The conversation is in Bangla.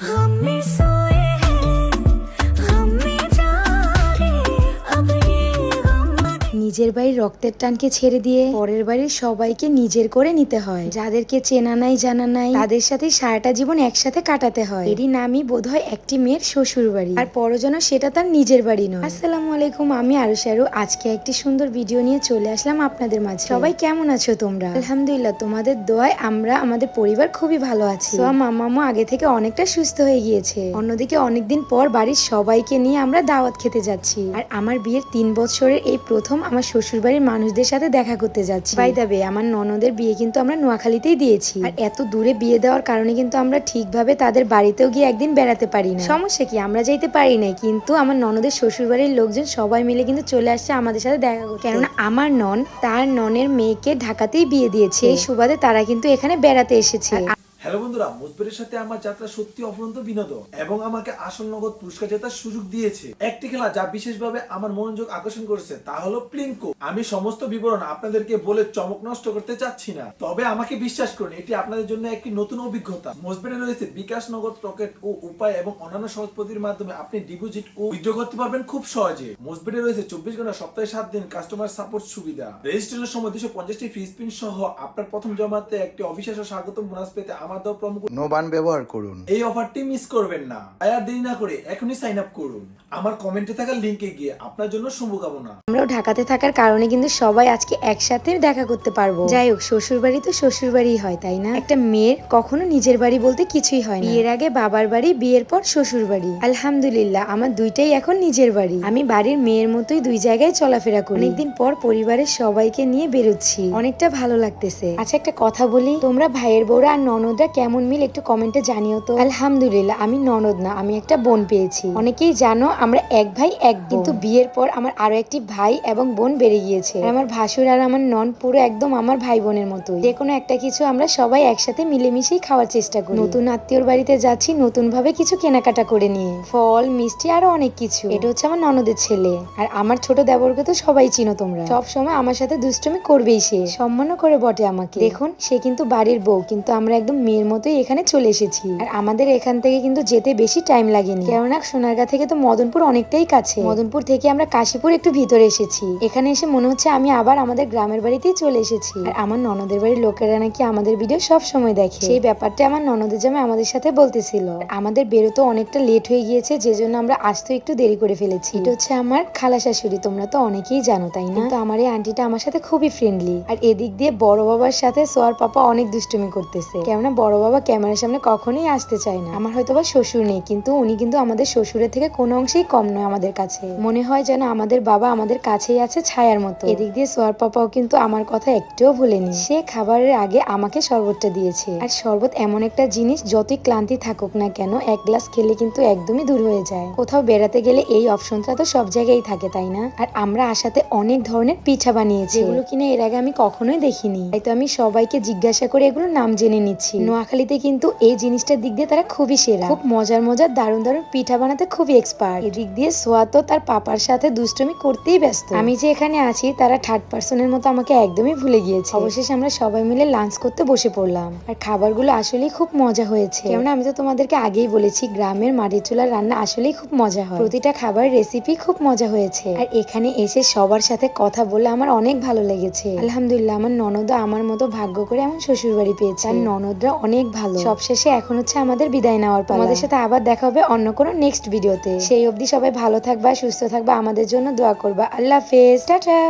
Love me so নিজের বাড়ির রক্তের টানকে ছেড়ে দিয়ে পরের বাড়ির সবাইকে নিজের করে নিতে হয়। যাদেরকে চেনা নাই, জানা নাই, তাদের সাথে সারাটা জীবন একসাথে কাটাতে হয়। এরই নামই বোধহয় একটি মেয়ের শ্বশুর বাড়ি আর পরজন সেটা তার নিজের বাড়ি নয়। আসসালামু আলাইকুম, আমি আরুষারু আজকে একটি সুন্দর ভিডিও নিয়ে চলে আসলাম আপনাদের মাঝে। সবাই কেমন আছো তোমরা? আলহামদুলিল্লাহ, তোমাদের দোয়ায় আমরা, আমাদের পরিবার খুবই ভালো আছি। মামামো আগে থেকে অনেকটা সুস্থ হয়ে গিয়েছে। অন্যদিকে অনেকদিন পর বাড়ির সবাইকে নিয়ে আমরা দাওয়াত খেতে যাচ্ছি। আর আমার বিয়ের তিন বছরের এই প্রথম আমার শ্বশুর বাড়ির মানুষদের সাথে দেখা করতে যাচ্ছি। বাই দাবে আমার ননদের বিয়ে কিন্তু আমরা নোয়াখালীতেই দিয়েছি। আর এত দূরে বিয়ে দেওয়ার কারণে কিন্তু আমরা ঠিকভাবে তাদের বাড়িতেও গিয়ে একদিন বেড়াতে পারি না। সমস্যা কি? আমরা যাইতে পারি না কিন্তু আমার ননদের শ্বশুর বাড়ির লোকজন সবাই মিলে কিন্তু চলে আসছে আমাদের সাথে দেখা করতে। কেননা আমার নন তার ননের মেয়েকে ঢাকাতেই বিয়ে দিয়েছে। এই সুবাদে তারা কিন্তু এখানে বেড়াতে এসেছে। হ্যালো বন্ধুরা মুজবেরের সাথে আমার যাত্রা সত্যি অফুরন্ত বিনোদন এবং আমাকে আসল নগদ পুরস্কার জেতার সুযোগ দিয়েছে। একটি খেলা যা বিশেষভাবে আমার মনোযোগ আকর্ষণ করেছে, তা হলো প্লিঙ্কো আমি সমস্ত বিবরণ আপনাদেরকে বলে চমক নষ্ট করতে চাচ্ছি না। তবে আমাকে বিশ্বাস করুন, এটি আপনাদের জন্য একটি নতুন অভিজ্ঞতা। মুজবেরে রয়েছে বিকাশ নগদ রকেট ও উপায় এবং অন্যান্য সহজ মাধ্যমে আপনি ডিপোজিট ও উইথড্র করতে পারবেন খুব সহজে। মুজবেরে রয়েছে চব্বিশ ঘণ্টা, সপ্তাহে সাত দিন, কাস্টমার সাপোর্ট সুবিধা। রেজিস্ট্রেশনের সময় দুশো পঞ্চাশটি ফ্রি স্পিন সহ আপনার প্রথম জমাতে একটি অবিশ্বাস্য স্বাগতম বোনাস পেতে আমার দেওয়া প্রমুখ নোবান ব্যবহার করুন। এই অফারটি মিস করবেন না। আর দেরি না করে এখনই সাইন আপ করুন। আমার কমেন্টে থাকা লিংকে গিয়ে আপনার জন্য শুভকামনা। আমরাও ঢাকাতে থাকার কারণে কিন্তু সবাই আজকে একসাথে দেখা করতে পারব। যাই হোক শ্বশুর বাড়ি তো শ্বশুর বাড়ি হয় তাই না? একটা মেয়ের কখনো নিজের বাড়ি বলতে কিছুই হয় না। বিয়ের আগে বাবার বাড়ি বিয়ের পর শ্বশুর বাড়ি আলহামদুলিল্লাহ আমার দুইটাই এখন নিজের বাড়ি। আমি বাড়ির মেয়ের মতোই দুই জায়গায় চলাফেরা করি। অনেকদিন পর পরিবারের সবাইকে নিয়ে বেরোচ্ছি। অনেকটা ভালো লাগতেছে। আচ্ছা একটা কথা বলি। তোমরা ভাইয়ের বউরা আর ননদরা কেমন মিল একটু কমেন্টে জানিও তো। আলহামদুলিল্লাহ, আমি ননদ না, আমি একটা বোন পেয়েছি। অনেকেই জানো, আমরা এক ভাই, এক কিন্তু বিয়ের পর আমার আরও একটি ভাই এবং বোন বেড়ে গিয়েছে। আমার ভাসুর আর আমার নন পুরো একদম আমার ভাই বোনের মতো যে কোনো একটা কিছু আমরা সবাই একসাথে মিলেমিশেই খাওয়ার চেষ্টা করি। নতুন আত্মীয়র বাড়িতে যাচ্ছি নতুন ভাবে কিছু কেনাকাটা করে নিয়ে। ফল, মিষ্টি, আরও অনেক কিছু। এটা হচ্ছে আমার ননদের ছেলে। আর আমার ছোট দেবরকে তো সবাই চিনো তোমরা। সব সময় আমার সাথে দুষ্টুমি করবেই সে। সম্মানও করে বটে আমাকে। দেখুন, সে কিন্তু বাড়ির বউ, কিন্তু আমরা একদম মেয়ের মতোই এখানে চলে এসেছি। আর আমাদের এখান থেকে কিন্তু যেতে বেশি টাইম লাগেনি। কেননা সোনারগাঁ থেকে তো মদনপুর অনেকটাই কাছে। মদনপুর থেকে আমরা কাশীপুর একটু ভিতরে এসেছি। এখানে এসে মনে হচ্ছে আমি আবার আমাদের গ্রামের বাড়িতেই চলে এসেছি। আর আমার ননদের বাড়ির লোকেরা নাকি আমাদের ভিডিও সব সময় দেখে। সেই ব্যাপারটা আমার ননদের জামাই আমাদের সাথে বলতেছিল। আমাদের বেরোতে অনেকটা লেট হয়ে গিয়েছে, যে জন্য আমরা আসতে একটু দেরি করে ফেলেছি। এটা হচ্ছে আমার খালা শাশুড়ি, তোমরা তো অনেকেই জানো, তাই না? তো আমার এই আন্টিটা আমার সাথে খুবই ফ্রেন্ডলি আর এদিক দিয়ে বড় বাবার সাথে সোয়ার পাপা অনেক দুষ্টুমি করতেছে। কেননা বড় বাবা ক্যামেরার সামনে কখনোই আসতে চায় না। আমার হয়তো বা শ্বশুর নেই কিন্তু উনি কিন্তু আমাদের শ্বশুরের থেকে কোনো অংশেই কম নয় আমাদের কাছে। মনে হয় যেন আমাদের বাবা আমাদের কাছেই আছে ছায়ার মতো। এদিক দিয়ে সোয়ার পাপাও কিন্তু আমার কথা একটুও ভুলেনি। সে খাবারের আগে আমাকে শরবতটা দিয়েছে। আর শরবত এমন একটা জিনিস যতই ক্লান্তি থাকুক না কেন এক গ্লাস খেলে কিন্তু একদমই দূর হয়ে যায়। কোথাও বেড়াতে গেলে এই অপশনটা তো সব জায়গায় থাকে তাই না? আর আমরা আসাতে অনেক ধরনের পিঠা বানিয়েছি। এগুলো কিনে এর আগে আমি কখনোই দেখিনি। তাই তো আমি সবাইকে জিজ্ঞাসা করে এগুলো নাম জেনে নিচ্ছি। নোয়াখালীতে কিন্তু এই জিনিসটার দিক দিয়ে তারা খুবই সেরা। খুব মজার মজার, দারুণ দারুণ পিঠা বানাতে খুবই এক্সপার্ট এদিক দিয়ে সোয়া তো তার পাপার সাথে দুষ্টমি করতেই ব্যস্ত। আমি যে এখানে আছি, তারা থার্ড পার্সনের মতো আমাকে একদমই ভুলে গিয়েছে। অবশেষে আমরা সবাই মিলে লাঞ্চ করতে বসে পড়লাম। আর খাবারগুলো আসলেই খুব মজা হয়েছে। কেননা আমি তো তোমাদেরকে আগেই বলেছি, গ্রামের মাটির চুলার রান্না আসলেই খুব মজা হয়। প্রতিটা খাবার রেসিপি খুব মজা হয়েছে। আর এখানে এসে সবার সাথে কথা বলে আমার অনেক ভালো লেগেছে। আলহামদুলিল্লাহ, আমার ননদ আমার মতো ভাগ্য করে আমার শ্বশুর বাড়ি পেয়েছে। আর ননদরা অনেক ভালো। সবশেষে এখন হচ্ছে আমাদের বিদায় নেওয়ার পর আমাদের সাথে আবার দেখা হবে অন্য কোনো নেক্সট ভিডিওতে সেই অবধি সবাই ভালো থাকবা সুস্থ থাকবা আমাদের জন্য দোয়া করবা। আল্লাহ হাফেজ। টাটা।